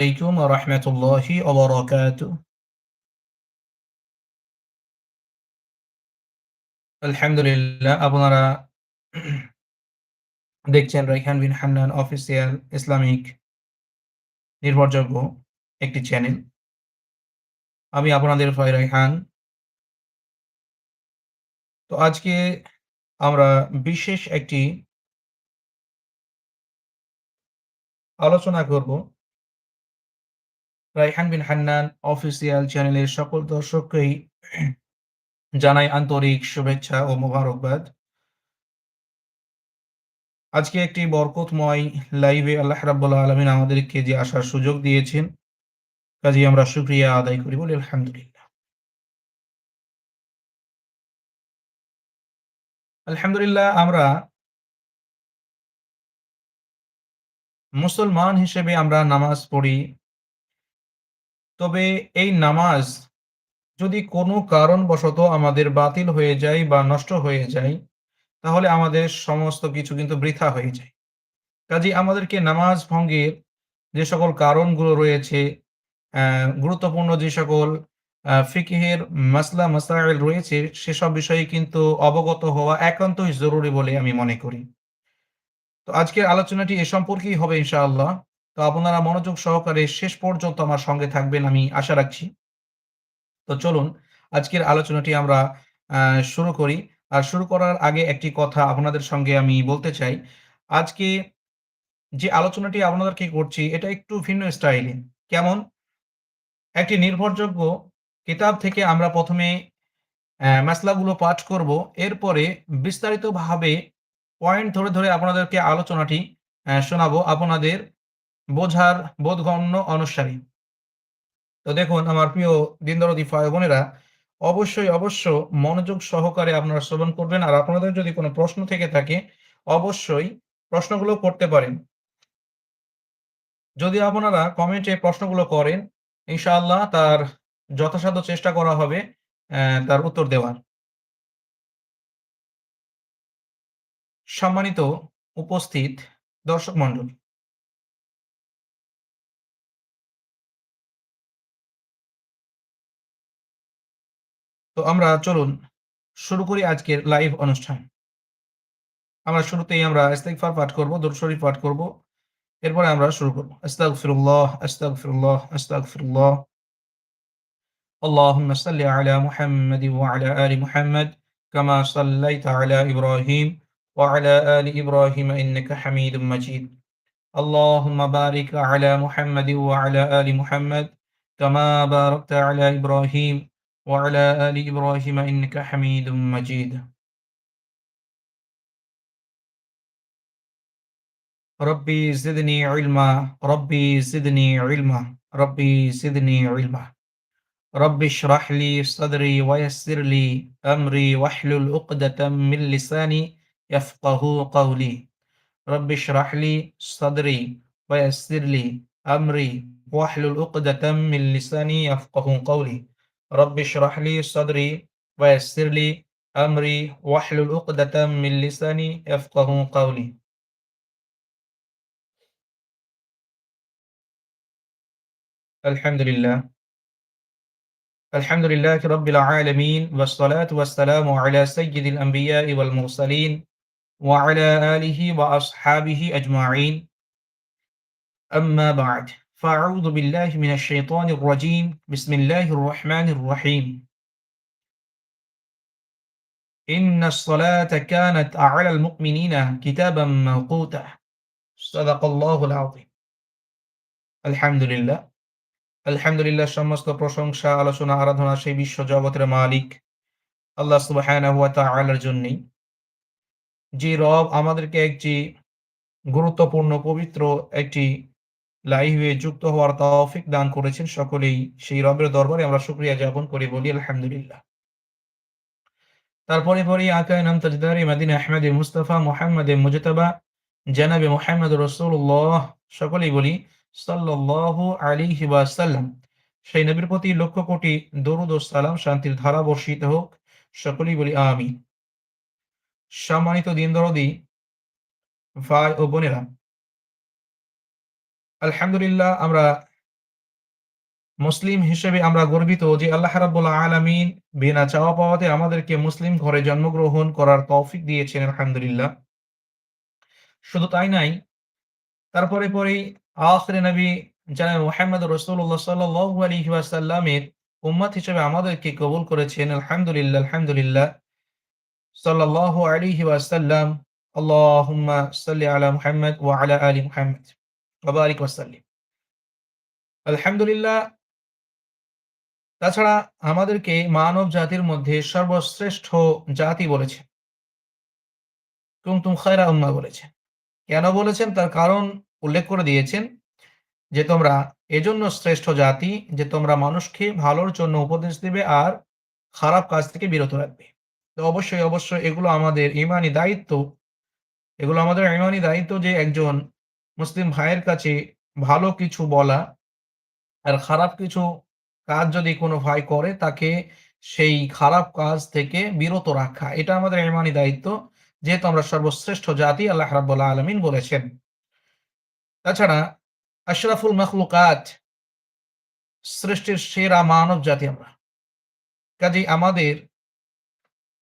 আলাইকুম রহমতুল্লাহি ওবরাকাতু আলহামদুলিল্লাহ আপনারা দেখছেন রাইহান বিন হান্নান অফিসিয়াল ইসলামিক নির্ভরযোগ্য একটি চ্যানেল আমি আপনাদের ভাই রাইহান তো আজকে আমরা বিশেষ একটি আলোচনা করব রাইহান বিন হান্নান অফিসিয়াল চ্যানেলের সকল দর্শককেই জানাই আন্তরিক শুভেচ্ছা ও মোবারকবাদ। আজকে একটি বরকতময় লাইভে আল্লাহ রাব্বুল আলমিন আমাদেরকে যে আসার সুযোগ দিয়েছেন কাজে আমরা শুক্রিয়া আদায় করি বলি আলহামদুলিল্লাহ। আলহামদুলিল্লাহ, আমরা মুসলমান হিসেবে আমরা নামাজ পড়ি তবে এই নামাজ যদি কোনো কারণবশত আমাদের বাতিল হয়ে যায় বা নষ্ট হয়ে যায়, তাহলে আমাদের সমস্ত কিছু কিন্তু বৃথা হয়ে যায়। কাজে আমাদেরকে নামাজ ভঙ্গের যে সকল কারণগুলো রয়েছে গুরুত্বপূর্ণ যে সকল ফিকিহের মাসলা, মাসাইল রয়েছে, সেসব বিষয়ে কিন্তু অবগত হওয়া একান্তই জরুরি বলে আমি মনে করি। তো আজকের আলোচনাটি এ সম্পর্কেই হবে ইনশাআল্লাহ। তো আপনারা মনোযোগ সহকারে শেষ পর্যন্ত আমার সঙ্গে থাকবেন, আমি আশা রাখছি। তো চলুন, আজকের আলোচনাটি আমরা শুরু করি। আর শুরু করার আগে একটি কথা আপনাদের সঙ্গে আমি বলতে চাই। আজকে যে আলোচনাটি আপনাদেরকে করছি, এটা একটু ভিন্ন স্টাইলে। কেমন? একটি নির্ভরযোগ্য কিতাব থেকে আমরা প্রথমে মাসলাগুলো পাঠ করব। এরপরে বিস্তারিতভাবে পয়েন্ট ধরে ধরে আপনাদেরকে আলোচনাটি শোনাবো। আপনাদের বোঝার বোধগণ্য অনুসারী। তো দেখুন, আমার প্রিয় দিনদরদি ফায় বোনেরা, অবশ্যই, অবশ্য মনোযোগ সহকারে আপনারা শ্রবণ করবেন আর আপনাদের যদি কোনো প্রশ্ন থেকে থাকে, অবশ্যই প্রশ্নগুলো করতে পারেন। যদি আপনারা কমেন্টে প্রশ্নগুলো করেন, ইনশাআল্লাহ তার যথাসাধ্য চেষ্টা করা হবে তার উত্তর দেওয়ার। সম্মানিত উপস্থিত দর্শক মন্ডলী তো আমরা চলুন শুরু করি আজকের লাইভ অনুষ্ঠান আমরা শুরুতেই আমরা ইস্তেগফার পাঠ করব দরুদ শরীফ পাঠ করব এরপরে আমরা শুরু করব আস্তাগফিরুল্লাহ আস্তাগফিরুল্লাহ আস্তাগফিরুল্লাহ اللهم صل على محمد وعلى آل محمد كما صليت على إبراهيم وعلى آل إبراهيم إنك حميد مجيد اللهم بارك على محمد وعلى آل محمد كما باركت على إبراهيم وعلى آل إبراهيم إنك حميد مجيد. ربي زدني علما ربي زدني علما ربي زدني علما. ربي اشرح لي صدري ويسر لي أمري واحلل عقدة من لساني يفقه قولي. ربي اشرح لي صدري ويسر لي أمري واحلل عقدة من لساني يفقه قولي. رب اشرح لي صدري ويسر لي أمري واحلل عقدة من لساني يفقه قولي. الحمد لله الحمد لله رب العالمين والصلاة والسلام على سيد الأنبياء والمرسلين وعلى آله وأصحابه أجمعين. أما بعد. فأعوذ بالله من الشيطان الرجيم بسم الله الرحمن الرحيم إن الصلاة كانت على المؤمنين كتابا موقوتا صدق الله العظيم الحمد لله আলহামদুলিল্লাহ সমস্ত প্রশংসা আলোচনা আরাধনা সেই বিশ্ব জগতের মালিক আল্লাহ সুবহানাহু ওয়া তাআলার জন্যই যে রব আমাদেরকে একটি গুরুত্বপূর্ণ পবিত্র একটি লাইভে যুক্ত হওয়ার তৌফিক দান করেছেন সকলেই। সেই রবের দরবারে আমরা শুকরিয়া জ্ঞাপন করি বলি, আলহামদুলিল্লাহ। তারপরে পরে আকায় নাম তাজদারি মাদিন আহমেদ মুস্তফা মোহাম্মদ মুজতবা, জানাবে মোহাম্মদ রসুল্লাহ সকলেই বলি সাল্লাহ আলী সাল্লাম সেই নবীর প্রতি লক্ষ কোটি দরুদ সালাম, শান্তির ধারা বর্ষিত হোক। সকলেই বলি আমি সম্মানিত দিন দরদি ভাই ও বোনেরা আলহামদুলিল্লাহ, আমরা মুসলিম হিসেবে আমরা গর্বিত যে আল্লাহ রাব্বুল আলামিন বিনা চাওয়া পাওয়াতে আমাদেরকে মুসলিম ঘরে জন্মগ্রহণ করার তৌফিক দিয়েছেন, আলহামদুলিল্লাহ। শুধু তাই নাই, তারপরে পরেই আখরে নবী জানাব মোহাম্মদ রসুল্লাহ সাল্লাল্লাহু আলাইহি ওয়াসাল্লামের উম্মত হিসেবে আমাদেরকে কবুল করেছেন, আলহামদুলিল্লাহ আলহামদুলিল্লাহ। সাল্লাল্লাহু আলাইহি ওয়াসাল্লাম, আল্লাহুম্মা সাল্লি আলা মুহাম্মদ ওয়া আলা আলি মুহাম্মদ। ওয়া বারিক ওয়াসাল্লিম। আলহামদুলিল্লাহ, তাছাড়া আমাদেরকে মানব জাতির মধ্যে সর্বশ্রেষ্ঠ জাতি বলেছেন। কুনতুম খায়রা উম্মাহ বলেছেন। কেন বলেছেন? তার কারণ উল্লেখ করে দিয়েছেন যে তোমরা এজন্য শ্রেষ্ঠ জাতি যে তোমরা মানুষকে ভালোর জন্য উপদেশ দেবে আর খারাপ কাজ থেকে বিরত রাখবে। তো অবশ্যই অবশ্যই এগুলো আমাদের ইমানি দায়িত্ব। এগুলো আমাদের ইমানি দায়িত্ব যে একজন মুসলিম ভাইয়ের কাছে ভালো কিছু বলা আর খারাপ কিছু কাজ যদি কোনো ভাই করে, তাকে সেই খারাপ কাজ থেকে বিরত রাখা। এটা আমাদের এমানি দায়িত্ব, যেহেতু আমরা সর্বশ্রেষ্ঠ জাতি, আল্লাহ রাব্বুল আলামিন বলেছেন। তাছাড়া আশরাফুল মখলুকাত সৃষ্টির সেরা মানব জাতি আমরা। কাজেই আমাদের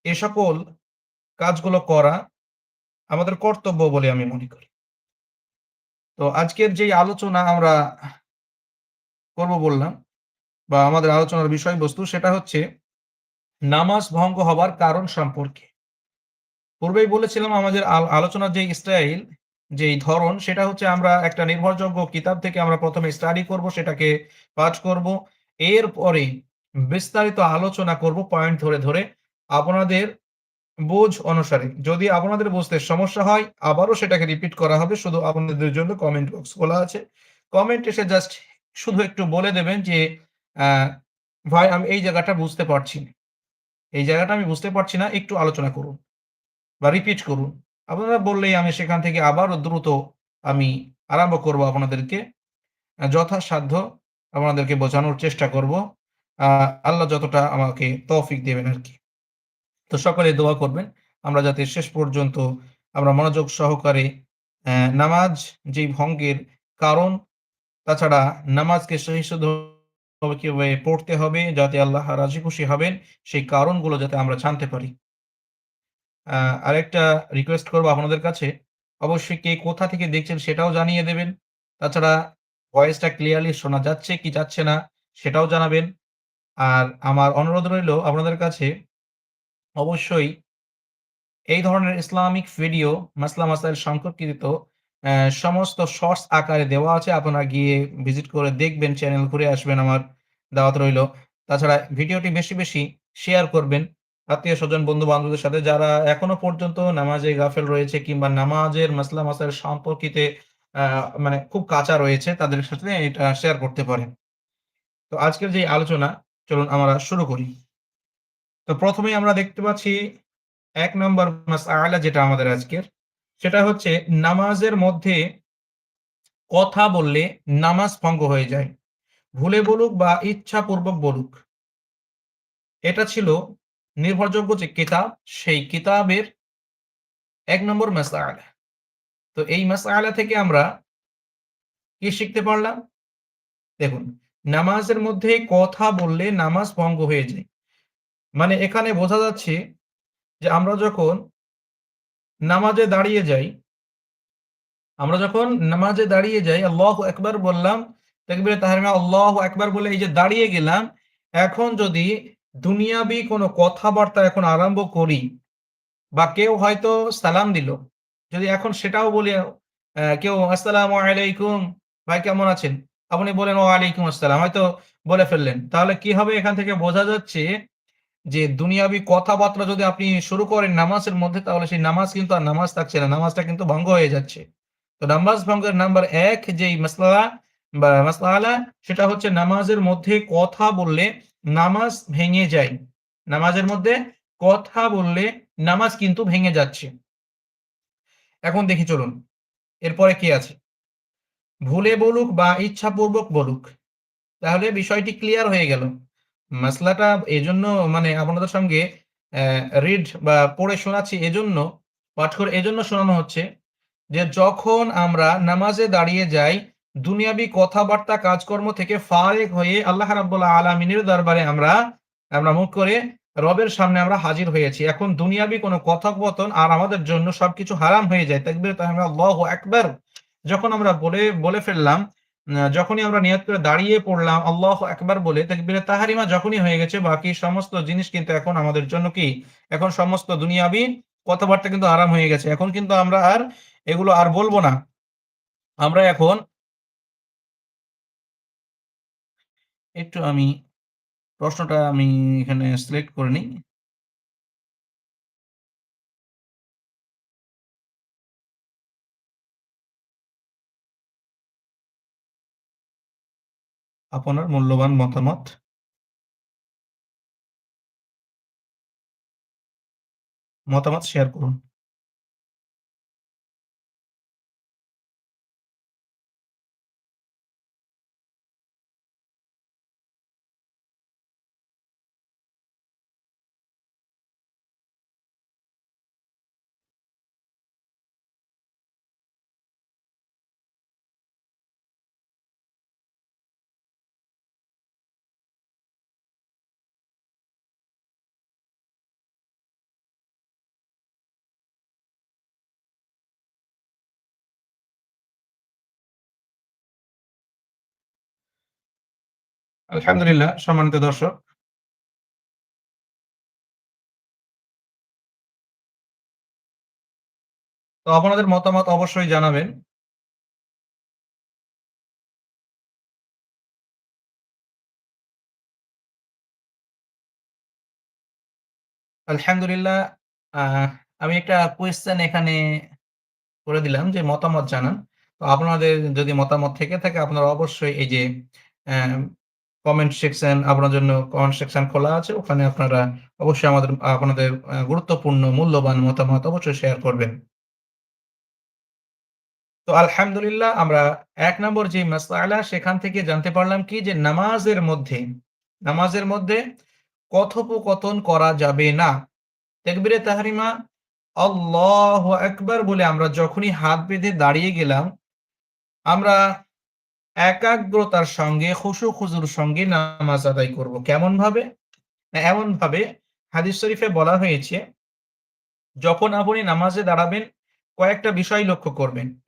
এ সকল কাজগুলো করা আমাদের কর্তব্য বলে আমি মনে করি। তো আজকের যে আলোচনা আমরা করব বললাম বা আমাদের আলোচনার বিষয়বস্তু সেটা হচ্ছে নামাজ ভঙ্গ হবার কারণ সম্পর্কে। পূর্বেই বলেছিলাম আমাদের আলোচনার যে স্টাইল যেই ধরন, সেটা হচ্ছে আমরা একটা নির্ভরযোগ্য কিতাব থেকে আমরা প্রথমে স্টাডি করব, সেটাকে পাঠ করব। এরপরে বিস্তারিত আলোচনা করব পয়েন্ট ধরে ধরে। আপনাদের বোঝ অনুসারে। যদি আপনাদের বুঝতে সমস্যা হয়, আবারও সেটাকে রিপিট করা হবে। শুধু আপনাদের জন্য কমেন্ট বক্স খোলা আছে। কমেন্ট এসে জাস্ট শুধু একটু বলে দেবেন যে ভাই, আমি এই জায়গাটা বুঝতে পারছি না। এই জায়গাটা আমি বুঝতে পারছি না, একটু আলোচনা করুন বা রিপিট করুন। আপনারা বললেই আমি সেখান থেকে আবারও দ্রুত আমি আরম্ভ করব আপনাদেরকে। যথাসাধ্য আপনাদেরকে বোঝানোর চেষ্টা করব। আল্লাহ যতটা আমাকে তৌফিক দেবেন আর কি। তো সকলে দোয়া করবেন। আমরা যাতে শেষ পর্যন্ত আমরা মনোযোগ সহকারে নামাজ যে ভঙ্গের কারণ, তাছাড়া নামাজকে সহি কীভাবে পড়তে হবে, যাতে আল্লাহ রাজি খুশি হবেন, সেই কারণগুলো যাতে আমরা জানতে পারি। আরেকটা রিকোয়েস্ট করব আপনাদের কাছে। অবশ্যই কে কোথা থেকে দেখছেন সেটাও জানিয়ে দেবেন। তাছাড়া ভয়েসটা ক্লিয়ারলি শোনা যাচ্ছে কি যাচ্ছে না, সেটাও জানাবেন। আর আমার অনুরোধ রইল আপনাদের কাছে অবশ্যই এই ধরনের ইসলামিক ভিডিও মাসলা মাসাইল সম্পর্কিত সমস্ত শর্টস আকারে দেওয়া আছে। আপনারা গিয়ে ভিজিট করে দেখবেন চ্যানেল ঘুরে আসবেন আমার দাওয়াত রইল। তাছাড়া ভিডিওটি বেশি বেশি শেয়ার করবেন। আত্মীয় স্বজন বন্ধু বান্ধবদের সাথে যারা এখনও পর্যন্ত নামাজে গাফেল রয়েছে কিংবা নামাজের মাসলা মাসাইল সম্পর্কিতে মানে খুব কাঁচা রয়েছে, তাদের সাথে এটা শেয়ার করতে পারেন। তো আজকের যে আলোচনা, চলুন আমরা শুরু করি। তো প্রথমেই আমরা দেখতে পাচ্ছি এক নম্বর মাসআলা যেটা আমাদের আজকের, সেটা হচ্ছে নামাজের মধ্যে কথা বললে নামাজ ভঙ্গ হয়ে যায়। ভুলে বলুক বা ইচ্ছাপূর্বক বলুক, এটা ছিল নির্ভরযোগ্য যে কিতাব, সেই কিতাবের এক নম্বর মাসআলা তো এই মাসআলা থেকে আমরা কি শিখতে পারলাম? দেখুন, নামাজের মধ্যে কথা বললে নামাজ ভঙ্গ হয়ে যায়। মানে এখানে বোঝা যাচ্ছে যে আমরা যখন নামাজে দাঁড়িয়ে যাই, আমরা যখন নামাজে দাঁড়িয়ে যাই, আল্লাহ একবার বললাম দেখবে তাহলে আল্লাহ একবার বলে এই যে দাঁড়িয়ে গেলাম, এখন যদি দুনিয়াবি কোনো কথাবার্তা এখন আরম্ভ করি বা কেউ হয়তো সালাম দিল, যদি এখন সেটাও বলি কেউ আসসালাম আলাইকুম, ভাই কেমন আছেন? আপনি বলেন ও আলাইকুম আসসালাম। হয়তো বলে ফেললেন। তাহলে কি হবে? এখান থেকে বোঝা যাচ্ছে যে দুনিয়াবি কথাবার্তা যদি আপনি শুরু করেন নামাজের মধ্যে, তাহলে সেই নামাজ কিন্তু আর নামাজ থাকছে না। নামাজটা কিন্তু ভঙ্গ হয়ে যাচ্ছে। তো নামাজ ভঙ্গের নাম্বার এক যেই মাসলা, বা মাসলা, সেটা হচ্ছে নামাজের মধ্যে কথা বললে নামাজ ভেঙে যায়। নামাজের মধ্যে কথা বললে নামাজ কিন্তু ভেঙে যাচ্ছে। এখন দেখি চলুন, এরপরে কি আছে? ভুলে বলুক বা ইচ্ছাপূর্বক বলুক, তাহলে বিষয়টি ক্লিয়ার হয়ে গেল। মাসলাটা এজন্য মানে আপনাদের সঙ্গে রিড বা পড়ে শোনাচ্ছি এজন্য, পাঠ করে এজন্য শোনানো হচ্ছে যে যখন আমরা নামাজে দাঁড়িয়ে যাই, দুনিয়াবি কথাবার্তা, কাজকর্ম থেকে ফারেক হয়ে আল্লাহ রাব্বুল আলামিনের দরবারে আমরা আমরা মুখ করে রবের সামনে আমরা হাজির হয়েছি। এখন দুনিয়াবি কোনো কথোপকথন আর আমাদের জন্য সবকিছু হারাম হয়ে যায়। তাকবীর তাহমিদ আল্লাহু একবার যখন আমরা বলে বলে ফেললাম যখনই আমরা নিয়ত করে দাঁড়িয়ে পড়লাম, আল্লাহ একবার বলে, তাকবীরে তাহারিমা যখনই হয়ে গেছে, বাকি সমস্ত জিনিস কিন্তু এখন আমাদের জন্য কি? এখন সমস্ত দুনিয়াবি কথাবার্তা কিন্তু আরাম হয়ে গেছে। এখন কিন্তু আমরা আর এগুলো আর বলব না। আমরা এখন একটু আমি প্রশ্নটা আমি এখানে সিলেক্ট করে নিই। আপনার মূল্যবান মতামত? মতামত শেয়ার করুন। আলহামদুলিল্লাহ, সম্মানিত দর্শক। তো আপনাদের মতামত অবশ্যই জানাবেন। আলহামদুলিল্লাহ আমি একটা কোয়েশ্চেন এখানে করে দিলাম যে মতামত জানান। তো আপনাদের যদি মতামত থেকে থাকে, আপনারা অবশ্যই এই যে কমেন্ট সেকশন আপনার জন্য কমেন্ট সেকশন খোলা আছে। ওখানে আপনারা অবশ্যই আমাদের, আপনাদের গুরুত্বপূর্ণ, মূল্যবান মতামত অবশ্যই শেয়ার করবেন। তো আলহামদুলিল্লাহ, আমরা এক নম্বর যে মাসআলা, সেখান থেকে জানতে পারলাম কি যে নামাজের মধ্যে নামাজের মধ্যে কথোপকথন করা যাবে না। তাকবীরে তাহরিমা, আল্লাহু একবার বলে আমরা যখনই হাত বেঁধে দাঁড়িয়ে গেলাম, আমরা একাগ্রতার সঙ্গে, খুশু খুজুর সঙ্গে নামাজ আদায় করব। কেমন ভাবে? এমন ভাবে হাদিস শরীফে বলা হয়েছে, যখন আপনি নামাজে দাঁড়াবেন, কয়েকটা বিষয় লক্ষ্য করবেন।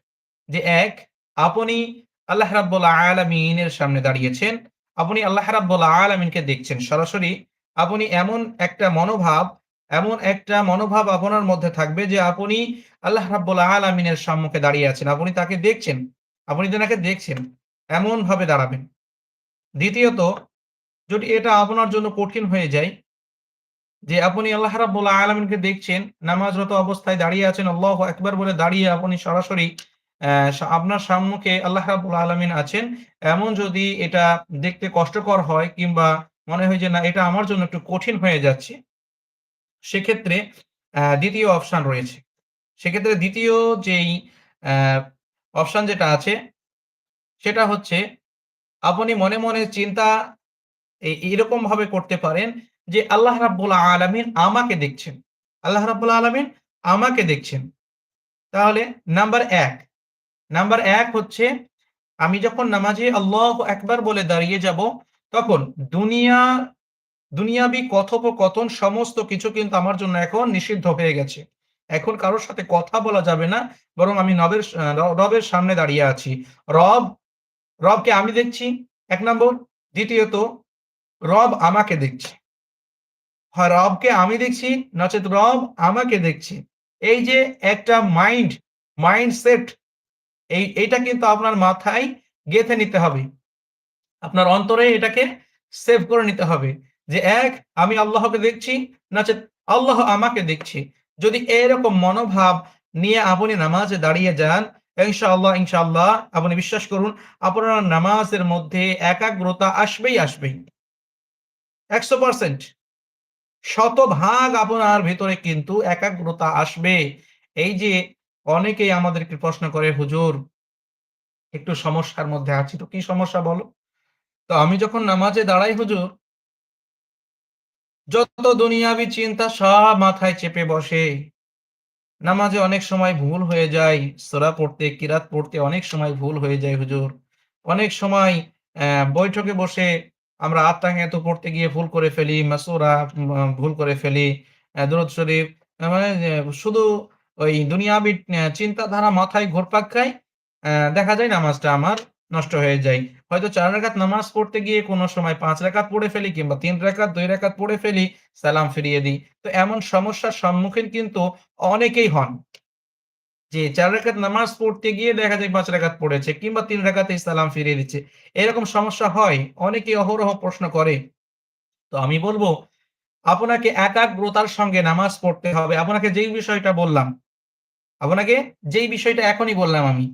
যে এক, আপনি আল্লাহ রাব্বুল আলামিনের সামনে দাঁড়িয়েছেন। আপনি আল্লাহ রাব্বুল আলামিনকে দেখছেন। সরাসরি আপনি এমন একটা মনোভাব, এমন একটা মনোভাব আপনার মধ্যে থাকবে যে আপনি আল্লাহ রাব্বুল আলামিনের সম্মুখে দাঁড়িয়ে আছেন। আপনি তাকে দেখছেন। আপনি তেনাকে দেখছেন। এমন ভাবে দাঁড়াবেন। দ্বিতীয়ত, যদি এটা আপনার জন্য কঠিন হয়ে যায়, যে আপনি আল্লাহ রাব্বুল আলামিনকে দেখছেন, নামাজরত অবস্থায় দাঁড়িয়ে আছেন, আল্লাহু একবার বলে দাঁড়িয়ে আপনি সরাসরি আপনার সম্মুখে আল্লাহ রাব্বুল আলামিন আছেন, এমন যদি এটা দেখতে কষ্টকর হয় কিংবা মনে হয় যে না, এটা আমার জন্য একটু কঠিন হয়ে যাচ্ছে, সেক্ষেত্রে দ্বিতীয় অপশান রয়েছে। সেক্ষেত্রে দ্বিতীয় যেই অপশান যেটা আছে সেটা হচ্ছে, আপনি মনে মনে চিন্তা এরকম ভাবে করতে পারেন যে, আল্লাহ রাব্বুল আলামিন আমাকে দেখছেন। আল্লাহ রাব্বুল আলামিন আমাকে দেখছেন। তাহলে নাম্বার এক। নাম্বার এক হচ্ছে, আমি যখন নামাজে আল্লাহ একবার বলে দাঁড়িয়ে যাব, তখন দুনিয়া, দুনিয়াবি কথোপকথন সমস্ত কিছু কিন্তু আমার জন্য এখন নিষিদ্ধ হয়ে গেছে। এখন কারোর সাথে কথা বলা যাবে না, বরং আমি নবের রবের সামনে দাঁড়িয়ে আছি। রব রবকে আমি দেখছি, এক নম্বর। দ্বিতীয়ত, রব আমাকে দেখছে। হয় রবকে আমি দেখছি, নচেত রব আমাকে দেখছি। এই যে একটা মাইন্ড মাইন্ডসেট এই, এইটা কিন্তু আপনার মাথায় গেঁথে নিতে হবে। আপনার অন্তরে এটাকে সেভ করে নিতে হবে যে এক, আমি আল্লাহকে দেখছি, নচেত আল্লাহ আমাকে দেখছি। যদি এরকম মনোভাব নিয়ে আপনি নামাজে দাঁড়িয়ে যান ইনশাআল্লাহ ইনশাআল্লাহ। আপনি বিশ্বাস করুন, আপনার নামাজের মধ্যে একাগ্রতা আসবেই আসবেই। একশো পার্সেন্ট শতভাগ আপনার ভেতরে কিন্তু একাগ্রতা আসবে। এই যে অনেকেই আমাদেরকে প্রশ্ন করে, হুজুর, একটু সমস্যার মধ্যে আছি তো কি সমস্যা বলো? তো আমি যখন নামাজে দাঁড়াই, হুজুর, যত দুনিয়াবি চিন্তা সব মাথায় চেপে বসে। নামাজে অনেক সময় ভুল হয়ে যায় সোরা পড়তে কিরাত পড়তে অনেক সময় ভুল হয়ে যায় হুজুর অনেক সময় বৈঠকে বসে আমরা আত্মাহিয়াতু পড়তে গিয়ে ভুল করে ফেলি, মাসুরা ভুল করে ফেলি, দরুদ শরীফ মানে শুধু ওই দুনিয়াবি চিন্তাধারা মাথায় ঘুরপাক খায়। দেখা যায় নামাজটা আমার নষ্ট হয়ে যায়। হয়তো চার রাকাত নামাজ পড়তে গিয়ে কোনো সময় পাঁচ রাকাত পড়ে ফেলি কিংবা তিন রাকাত দুই রাকাত পড়ে ফেলি, সালাম ফিরিয়ে দিই। তো এমন সমস্যার সম্মুখীন কিন্তু অনেকেই হন। যে চার রাকাত নামাজ পড়তে গিয়ে দেখা যায় পাঁচ রাকাত পড়েছে কিংবা ৩ রাকাতেই সালাম ফিরিয়ে দিচ্ছে। এরকম সমস্যা হয়। অনেকেই অহরহ প্রশ্ন করে। তো আমি বলব আপনাকে একাগ্রতার সঙ্গে নামাজ পড়তে হবে। আপনাকে যেই বিষয়টা বললাম, আপনাকে যেই বিষয়টা এখনই বললাম আমি।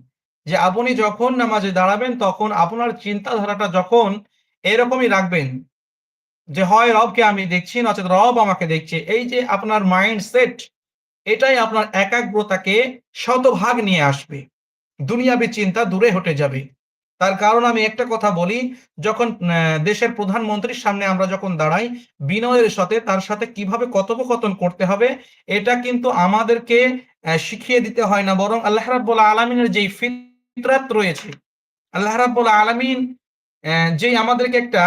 যে আপনি যখন নামাজে দাঁড়াবেন তখন আপনার চিন্তাধারাটা যখন এরকমই রাখবেন যে হয় রবকে আমি দেখছি নচেৎ রব আমাকে দেখছে। এই যে আপনার মাইন্ডসেট এটাই আপনার একাগ্রতাকে শতভাগ নিয়ে আসবে। দুনিয়াবি চিন্তা দূরে হটে যাবে। তার কারণ আমি একটা কথা বলি, যখন দেশের প্রধানমন্ত্রীর সামনে আমরা যখন দাঁড়াই, বিনয়ের সাথে তার সাথে কীভাবে কথোপকথন করতে হবে, এটা কিন্তু আমাদেরকে শিখিয়ে দিতে হয় না। বরং আল্লাহ রাব্বুল আলামিনের যেই ফিতরাত রয়েছে, আল্লাহ রাব্বুল আলামিন যেই আমাদেরকে একটা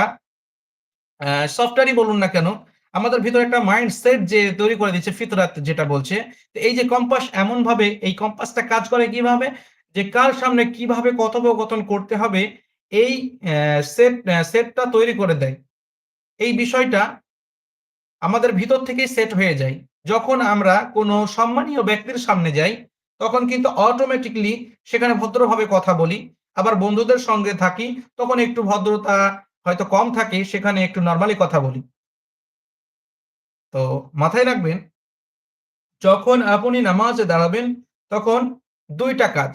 সফটওয়্যারই বলুন না কেন, আমাদের ভিতরে একটা মাইন্ডসেট যে তৈরি করে দিচ্ছে ফিতরাত যেটা বলছে। এই যে কম্পাস এমনভাবে এই কম্পাসটা কাজ করে কীভাবে? যে কার সামনে কীভাবে কথোপকথন করতে হবে এই সেট সেটটা তৈরি করে দেয়। এই বিষয়টা আমাদের ভিতর থেকেই সেট হয়ে যায়। যখন আমরা কোনো সম্মানীয় ব্যক্তির সামনে যাই, তখন কিন্তু অটোমেটিক্যালি সেখানে ভদ্রভাবে কথা বলি। আবার বন্ধুদের সঙ্গে থাকি, তখন একটু ভদ্রতা হয়তো কম থাকে, সেখানে একটু নরমালি কথা বলি। তো মাথায় রাখবেন, যখন আপনি নামাজে দাঁড়াবেন তখন ২ টা কাজ।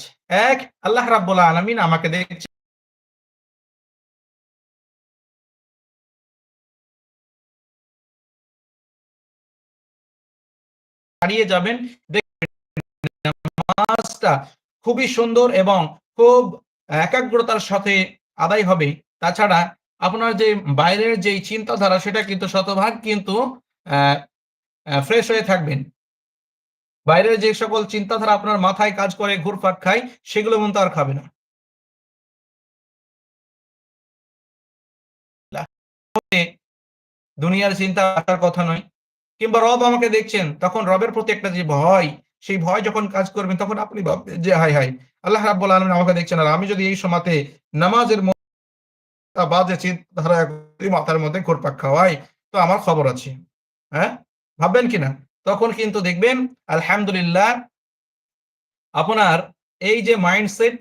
এক আল্লাহ রাব্বুল আলামিন আমাকে দেখছে দাঁড়িয়ে যাবেন। নামাজটা খুবই সুন্দর এবং খুব একাগ্রতার সাথে আদায় হবে। তাছাড়া আপনার যে বাইরের যে চিন্তাধারা সেটা কিন্তু শতভাগ কিন্তু ফ্রেশ হয়ে থাকবেন। বাইরের যে সকল চিন্তাধারা আপনার মাথায় কাজ করে ঘুরপাক খায়, সেগুলো কিন্তু আর খাবে না। দুনিয়ার চিন্তা আসার কথা নয়। কিংবা রব আমাকে দেখছেন, তখন রবের প্রতি একটা যে ভয়, সেই ভয় যখন কাজ করবেন তখন আপনি ভাববেন যে হায়, হায়! আল্লাহ রাব্বুল আলামিন আমাকে দেখছেন আর আমি যদি এই সময়তে নামাজের বাজে চিন্তাধারা মাথার মধ্যে ঘুরপাক খাওয়াই, তো আমার খবর আছে। হ্যাঁ? ভাববেন কিনা? তখন কিন্তু দেখবেন আলহামদুলিল্লাহ আপনার এই যে মাইন্ডসেট,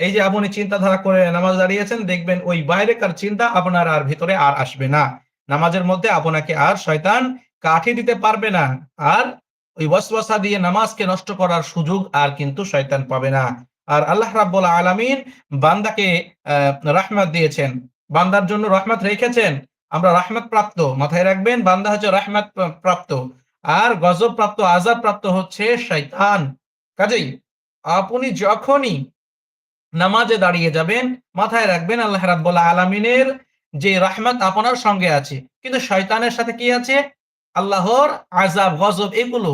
এই যে আপনি চিন্তাধারা করে নামাজ দাঁড়িয়েছেন, দেখবেন ওই বাইরেকার চিন্তা আপনার আর ভিতরে আর আসবে না। নামাজের মধ্যে আপনাকে আর শয়তান কাঠি দিতে পারবে না। আর ওই ওয়াসওয়াসা দিয়ে নামাজকে নষ্ট করার সুযোগ আর কিন্তু শয়তান পাবে না। আর আল্লাহ রাব্বুল আলামিন বান্দাকে রাহমাত দিয়েছেন। বান্দার জন্য রহমত রেখেছেন। আমরা রাহমত প্রাপ্ত। মাথায় রাখবেন বান্দা হচ্ছে রাহমত প্রা প্রাপ্ত। আর গজব প্রাপ্ত, আযাব প্রাপ্ত হচ্ছে শয়তান। কাজেই আপনি যখনই নামাজে দাঁড়িয়ে যাবেন, মাথায় রাখবেন আল্লাহ রাব্বুল আলামিনের যে রাহমত আপনার সঙ্গে আছে। কিন্তু শয়তানের সাথে কি আছে? আল্লাহর আযাব, গজব এগুলো।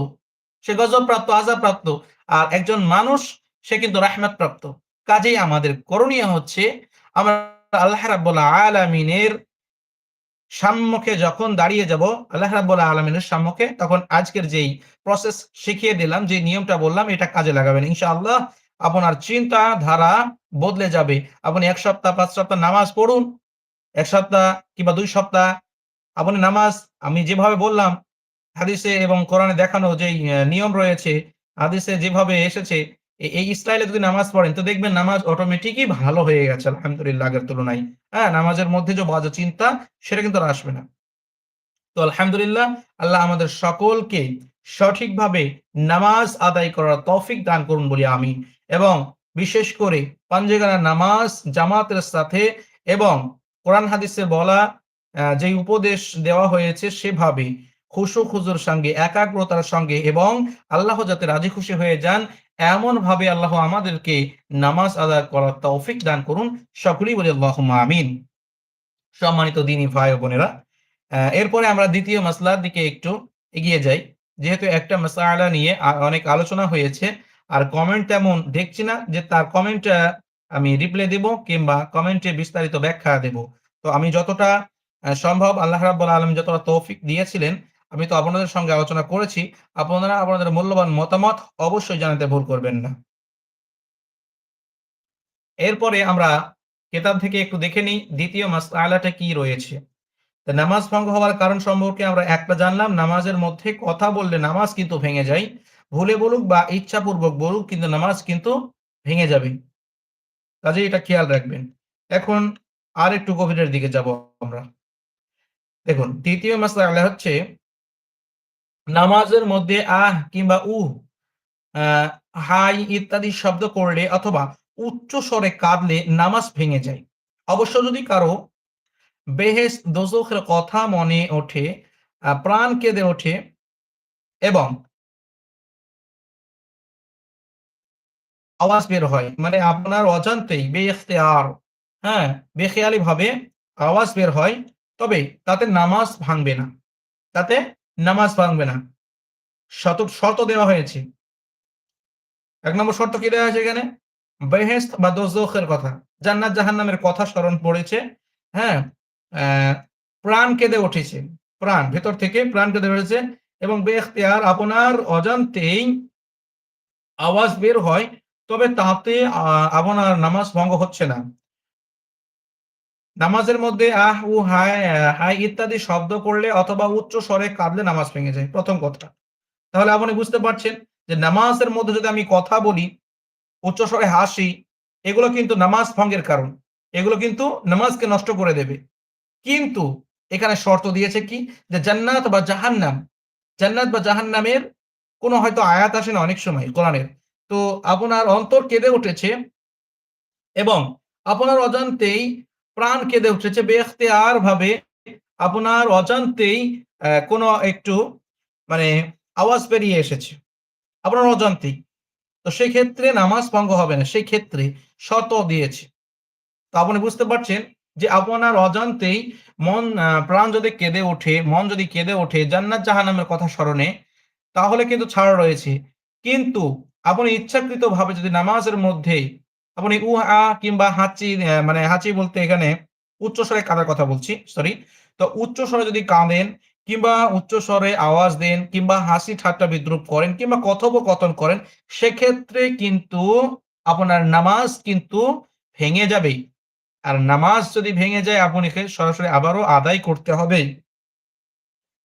সে গজব প্রাপ্ত, আযাব প্রাপ্ত। আর একজন মানুষ সে কিন্তু রাহমত প্রাপ্ত। কাজেই আমাদের করণীয় হচ্ছে আমরা আল্লাহ রাব্বুল আলামিনের সম্মুখে যখন দাঁড়িয়ে যাব, আল্লাহ রাব্বুল আলামিনের সম্মুখে তখন আজকের যেই প্রসেস শিখিয়ে দিলাম, যে নিয়মটা বললাম এটা কাজে লাগাবেন। ইনশাআল্লাহ আপনার চিন্তাধারা বদলে যাবে। আপনি এক সপ্তাহ পাঁচ সপ্তাহ নামাজ পড়ুন। এক সপ্তাহ কিংবা দুই সপ্তাহ আপনি নামাজ আমি যেভাবে বললাম, হাদিসে এবং কোরআনে দেখানো অ্যা নিয়ম রয়েছে, হাদিসে যেভাবে এসেছে এই স্টাইলে যদি নামাজ পড়েন তো দেখবেন নামাজ অটোমেটিকই ভালো হয়ে গেছে আলহামদুলিল্লাহ আগের তুলনায়। হ্যাঁ? নামাজের মধ্যে যে বাজে চিন্তা সেটা কিন্তু আসবে না। তো আলহামদুলিল্লাহ আল্লাহ আমাদের সকলকে সঠিকভাবে নামাজ আদায় করার তৌফিক দান করুন বলি আমি এবং বিশেষ করে পাঞ্জেগানা নামাজ জামাতের সাথে এবং কোরআন হাদিসে বলা যেই উপদেশ দেওয়া হয়েছে সেভাবে খুশু খুজুর সঙ্গে একাগ্রতার সঙ্গে এবং আল্লাহ যাতে রাজি খুশি হয়ে যান এমনভাবে আল্লাহ আমাদেরকে নামাজ আদায় করার তৌফিক দান করুন। সকলেই বলি আল্লাহুম্মা আমিন। সম্মানিত দ্বীনী ভাই বোনেরা, এরপরে আমরা দ্বিতীয় মাসলার দিকে একটু এগিয়ে যাই। যেহেতু একটা মাসআলা নিয়ে অনেক আলোচনা হয়েছে। আর কমেন্ট তেমন দেখছি না যে তার কমেন্ট আমি রিপ্লাই দিব কিংবা কমেন্টে বিস্তারিত ব্যাখ্যা দেব। তো আমি যতটা সম্ভব আল্লাহ রাব্বুল আলম যতটা তৌফিক দিয়েছিলেন, আমি তো আপনাদের সঙ্গে আলোচনা করেছি। আপনারা আপনাদের মূল্যবান মতামত অবশ্যই জানাতে ভুল করবেন না। এরপরে আমরা কেতাব থেকে একটু দেখে নিই ২য় মাসআলাটা কি রয়েছে। তো নামাজ ভঙ্গ হওয়ার কারণ সম্পর্কে আমরা একটা জানলাম, নামাজের মধ্যে কথা বললে নামাজ কিন্তু ভেঙে যায়। ভুলে বলুক বা ইচ্ছাপূর্বক বলুক কিন্তু নামাজ কিন্তু ভেঙে যাবে। কাজে এটা খেয়াল রাখবেন। এখন আর একটু গভীরের দিকে যাব আমরা। দেখুন ২য় মাসআলা হচ্ছে নামাজের মধ্যে আহ কিংবা উহ, হাই ইত্যাদি শব্দ করলে অথবা উচ্চ স্বরে কাঁদলে নামাজ ভেঙে যায়। অবশ্য যদি কারও বেহেশত দোজখের কথা মনে ওঠে, প্রাণ কেঁদে ওঠে এবং আওয়াজ বের হয়। মানে আপনার অজান্তেই বে-ইখতিয়ার, হ্যাঁ? বেখেয়ালিভাবে আওয়াজ বের হয়, তবে তাতে নামাজ ভাঙবে না। তাতে নামাজ ভাঙবে না। শত শর্ত দেওয়া হয়েছে। এক নম্বর শর্ত কি দেওয়া হয়েছে এখানে? বেহেশত বা দোজখের কথা। জান্নাত জাহান্নামের কথা স্মরণ পড়েছে, হ্যাঁ? প্রাণ কেঁদে উঠেছে। প্রাণ ভেতর থেকে প্রাণ কেঁদে উঠেছে এবং বে-ইখতিয়ার আপনার অজান্তেই আওয়াজ বের হয়, তবে তাতে আপনার নামাজ ভঙ্গ হচ্ছে না। নামাজের মধ্যে আহ, উ, হায়, হাই ইত্যাদি শব্দ করলে অথবা উচ্চ স্বরে কাঁদলে নামাজ ভেঙে যায়। প্রথম কথা। তাহলে আপনি বুঝতে পারছেন যে নামাজের মধ্যে যদি আমি কথা বলি, উচ্চ স্বরে হাসি, এগুলো কিন্তু নামাজ ভঙ্গের কারণ। এগুলো কিন্তু নামাজকে নষ্ট করে দেবে। কিন্তু এখানে শর্ত দিয়েছে কি? যে জান্নাত বা জাহান্নাম, জান্নাত বা জাহান্নামের কোনো হয়তো আয়াত আসে না অনেক সময় কোরআনের। তো আপনার অন্তর কেঁদে উঠেছে এবং আপনার অজান্তেই প্রাণ কেঁদে উঠেছে বে-ইখতিয়ার ভাবে আপনার অজান্তেই কোনো একটু মানে আওয়াজ বেরিয়ে এসেছে। আপনার অজান্তেই। তো সেক্ষেত্রে নামাজ ভঙ্গ হবে না। সেই ক্ষেত্রে শর্ত দিয়েছে। তো আপনি বুঝতে পারছেন যে আপনার অজান্তেই মন প্রাণ যদি কেঁদে ওঠে, মন যদি কেঁদে ওঠে জান্নাত জাহানামের কথা স্মরণে, তাহলে কিন্তু ছাড় রয়েছে। কিন্তু আপনি ইচ্ছাকৃতভাবে যদি নামাজের মধ্যে আপনি উহ, আহ কিংবা হাঁচি মানে হাঁচি বলতে এখানে উচ্চ স্বরে কাঁদার কথা বলছি, সরি। তো উচ্চ স্বরে যদি কাঁদেন কিংবা উচ্চ স্বরে আওয়াজ দেন কিংবা হাসি ঠাট্টা বিদ্রুপ করেন কিংবা কথোপকথন করেন, সেক্ষেত্রে কিন্তু আপনার নামাজ কিন্তু ভেঙে যাবে। আর নামাজ যদি ভেঙে যায় আপনাকে সরাসরি আবারও আদায় করতে হবে।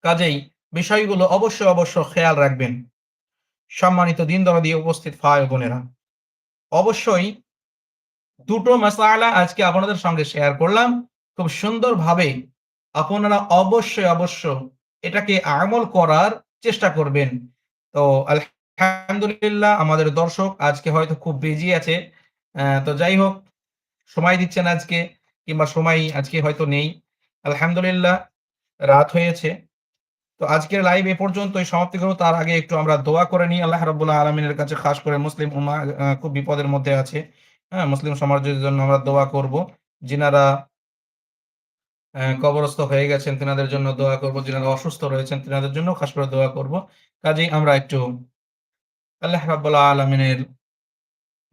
কাজেই বিষয়গুলো অবশ্যই, অবশ্য খেয়াল রাখবেন। সম্মানিত দিন দরদি উপস্থিত ও বোনেরা। অবশ্যই দুটো মাসআলা আজকে আপনাদের সঙ্গে শেয়ার করলাম। খুব সুন্দরভাবে আপনারা অবশ্যই, অবশ্য এটাকে আমল করার চেষ্টা করবেন। তো আলহামদুলিল্লাহ আমাদের দর্শক আজকে হয়তো খুব বিজি আছে। তো যাই হোক সময় দিচ্ছেন আজকে কিংবা সময় আজকে হয়তো নেই। আলহামদুলিল্লাহ রাত হয়েছে। তো আজকের লাইভ এ পর্যন্তই সমাপ্তি করব। তার আগে একটু আমরা দোয়া করে নিই আল্লাহ রাব্বুল আলামিনের কাছে খাস করে মুসলিম উমা খুব বিপদের মধ্যে আছে। হ্যাঁ? মুসলিম সমাজের জন্য আমরা দোয়া করব। যিনারা কবরস্থ হয়ে গেছেন তিনাদের জন্য দোয়া করব। যিনারা অসুস্থ রয়েছেন তিনাদের জন্যও খাস করে দোয়া করব। কাজেই আমরা একটু আল্লাহ রাব্বুল আলামিনের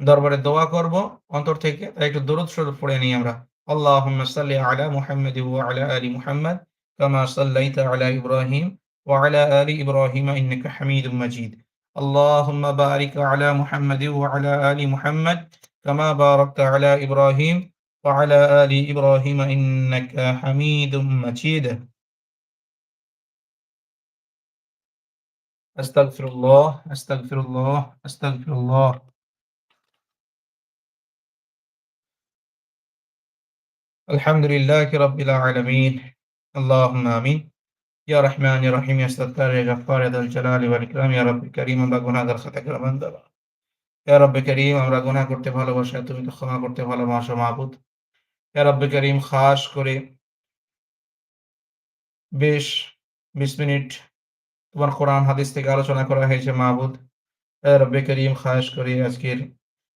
দরবারে দোয়া করব অন্তর থেকে। তাই একটু দরুদ শরীফ পড়ে নিই আমরা। আল্লাহুম্মা সাল্লি আলা মুহাম্মাদিন ওয়া আলা আলি মুহাম্মাদ কামা সাল্লাইতা আলা ইব্রাহিম ওয়া আলা আলি ইব্রাহিম ইন্নাকা হামিদুম মাজিদ। আল্লাহুম্মা বারিক আলা মুহাম্মাদিন ওয়া আলা আলি মুহাম্মাদ কামা বারাকতা আলা ইব্রাহিম ওয়া আলা আলি ইব্রাহিম ইন্নাকা হামিদুম মাজিদ। আস্তাগফিরুল্লাহ, আস্তাগফিরুল্লাহ, আস্তাগফিরুল্লাহ। আলহামদুলিল্লাহি রাব্বিল আলামিন। আল্লাহুম্মা আমিন। ইয়া রহমান ইয়া রহিম ইয়া সাত্তার ইয়া গফফার ইয়া যাল জালালি ওয়াল ইকরাম ইয়া রাব্বি কারীম আমরা গুনাহগার খাতাকার বান্দা। ইয়া রাব্বি কারীম, আমরা গুনাহ করতে ভালোবাসি তুমি তো ক্ষমা করতে ভালোবাসো। ইয়া রাব্বি কারীম, খাস করে বেশ বিশ মিনিট তোমার কোরআন, হাদিস থেকে আলোচনা করা হয়েছে। ইয়া রাব্বি কারীম, খাস করে আজকের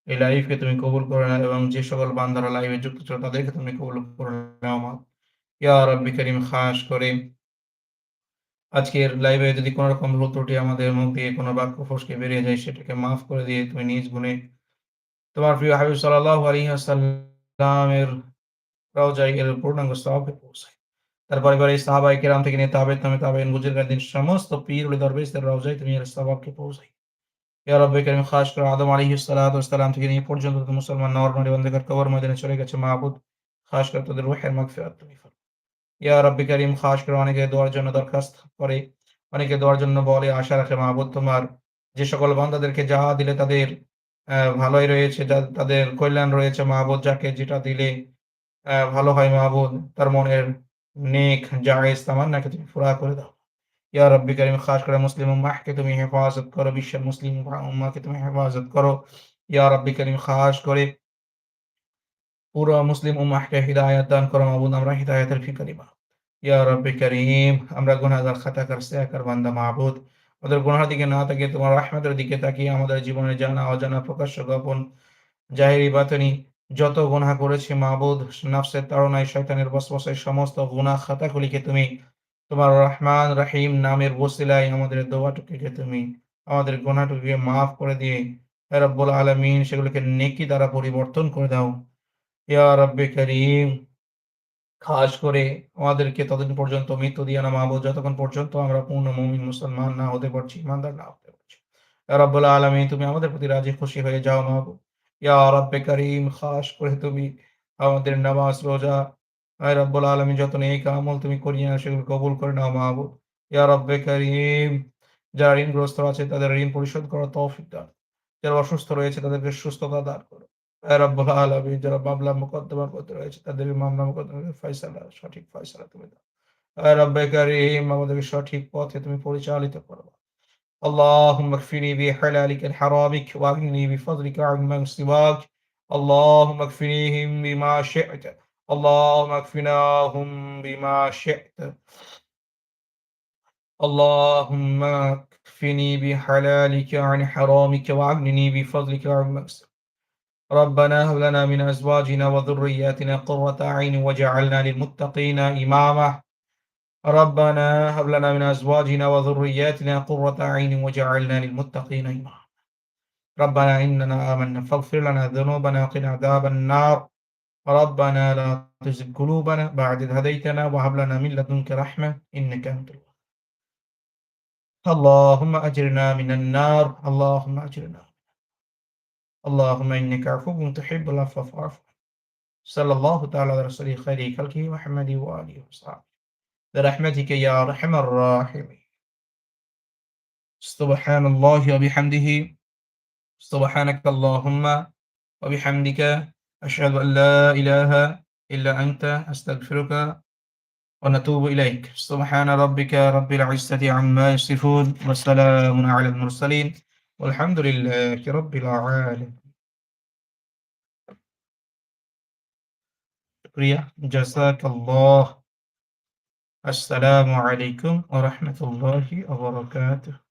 এই লাইভকে তুমি কবুল করে নাও এবং যে সকল বান্দারা লাইভে যুক্ত ছিল তাদেরকে তুমি কবুল করে নাও মা। ইয়া রাব্বি কারীম, খাস করে আজকের লাইভে যদি কোন রকম ভুল ত্রুটি আমাদের মুখ দিয়ে কোন বাক্য ফসকে বেরিয়ে যায়, সেটাকে মাফ করে দিয়ে তুমি নিজ গুণে তোমার প্রিয় হাবিব সাল্লাল্লাহু আলাইহি ওয়াসাল্লামের রওজায় এর পূর্ণাঙ্গ সওয়াবে পৌঁছায়। তারপরে এবার এই সাহাবায়ে কেরাম থেকে নিয়ে তাবে তাবে তাবেঈন বুজুর্গাদিন সমস্ত পীর ওলি দরবেশদের রওজায় তুমি এর সওয়াবকে পৌঁছাই। ইয়া রব্বে কারীম, খাস করে আদম আলাইহিস সালাতু ওয়াসসালাম থেকে নিয়ে পর্যন্ত যত মুসলমান নর নারী বন্দেগার কবর ময়দানে চলে গেছে মাহবুদ, খাস করে তাদের রূহের মাগফিরাত তুমি ফর ইয়া রব্বে কারীম, খাস করে অনেকে দোয়ার জন্য দরখাস্ত করে, অনেকে দোয়ার জন্য বলে, আশা রাখে মাহবুদ তোমার যে সকল বান্দাদেরকে যা দিলে তাদের ভালোই রয়েছে তাদের কল্যাণ রয়েছে মাহবুদ যাকে যেটা দিলে ভালো হয় মাহবুদ তার মনের নেক, জায়েজ তামান্নাকে তুমি পুরা করে দাও। ইয়া রব্বি করিম, খাস করে মুসলিম উম্মাহকে তুমি হেফাজত করো, বিশ্বের মুসলিম উম্মাহকে তুমি হেফাজত করো। ইয়া রব্বি করিম, খাস করে পুরো মুসলিম উম্মাহকে হিদায়াত দান করো মাহবুদ আমরা হিদায়াতের ফিকারি বানাও ইয়া রব্বি করিম আমরা গুনাহগার খাতা খাতাকার সিয়াকার বান্দা মাহবুদ আমাদের গুনাহের দিকে না তাকিয়ে, তোমার রহমতের দিকে তাকিয়ে আমাদের জীবনে জানা, অজানা, প্রকাশ্য, গোপন, জাহেরি বাতনি, যত গুনাহ করেছি মাহবুদ নফসের তাড়নায়, শয়তানের বসবসায় সমস্ত গুনাহ খাতাগুলিকে তুমি, তোমার রহমান রাহিম নামের বসিলায় আমাদের দোয়াটুকুকে তুমি, আমাদের গোনাটুকুকে মাফ করে দিয়ে রব্বুল আলামিন, সেগুলোকে নেকি দ্বারা পরিবর্তন করে দাও। ইয়া রব্বে করিম, খাস করে আমাদেরকে ততদিন পর্যন্ত মৃত্যু দিয়ে না, মাহবুদ যতক্ষণ পর্যন্ত আমরা পূর্ণ মুমিন মুসলমান না হতে পারছি, ইমানদার না হতে পারছি। ইয়া রব্বুল আলামিন, তুমি আমাদের প্রতি রাজি, খুশি হয়ে যাও মাহবুদ ইয়া রব্বে করিম, খাস করে তুমি আমাদের নামাজ, রোজা, আয় রব্বুল আলামিন, যত নেক আমল তুমি করিয়ে না সেগুলো কবুল করে নাও মাহবুব। ইয়া রব্বে করিম, যারা ঋণগ্রস্ত আছে তাদের ঋণ পরিশোধ করার তৌফিক দান। যারা অসুস্থ রয়েছে তাদেরকে সুস্থতা দান করো। রব্বুল আলামিন যারা মামলা মোকদ্দমা করতে রয়েছে তাদের মামলা মোকদ্দমার ফয়সালা সঠিক ফয়সালা তুমি দাও আয় রব্বে করিম আমাদেরকে সঠিক পথে তুমি পরিচালিত করো اللهم اكفني بحلالك الحرامك واغنني بفضلك عمن سواك اللهم اكفنيهم بما شئت اللهم اكفناهم بما شئت اللهم اكفني بحلالك عن حرامك واغنني بفضلك عمن سواك ربنا هب لنا من أزواجنا وذرياتنا قرة أعين واجعلنا للمتقين إماما. ربنا هب لنا من أزواجنا وذرياتنا قرة أعين وجعلنا للمتقين إماما. ربنا إننا آمنا. فاغفر لنا ذنوبنا وقنا عذاب النار. ربنا لا تزغ قلوبنا بعد إذ هديتنا وهب لنا من لدنك رحمة إنك أنت الوهاب. اللهم أجرنا من النار. اللهم أجرنا. اللهم إنك عفو تحب العفو فاعف. صلى الله تعالى على رسوله خير خلقه محمد وآله وصحبه. برحمتك يا أرحم الراحمين. سبحان الله وبحمده. سبحانك اللهم وبحمدك أشهد أن لا إله إلا أنت أستغفرك ونتوب إليك. سبحان ربك رب العزة عما يصفون وسلام على المرسلين. والحمد لله رب العالمين. شكريا. جزاك الله. السلام عليكم ورحمة الله وبركاته.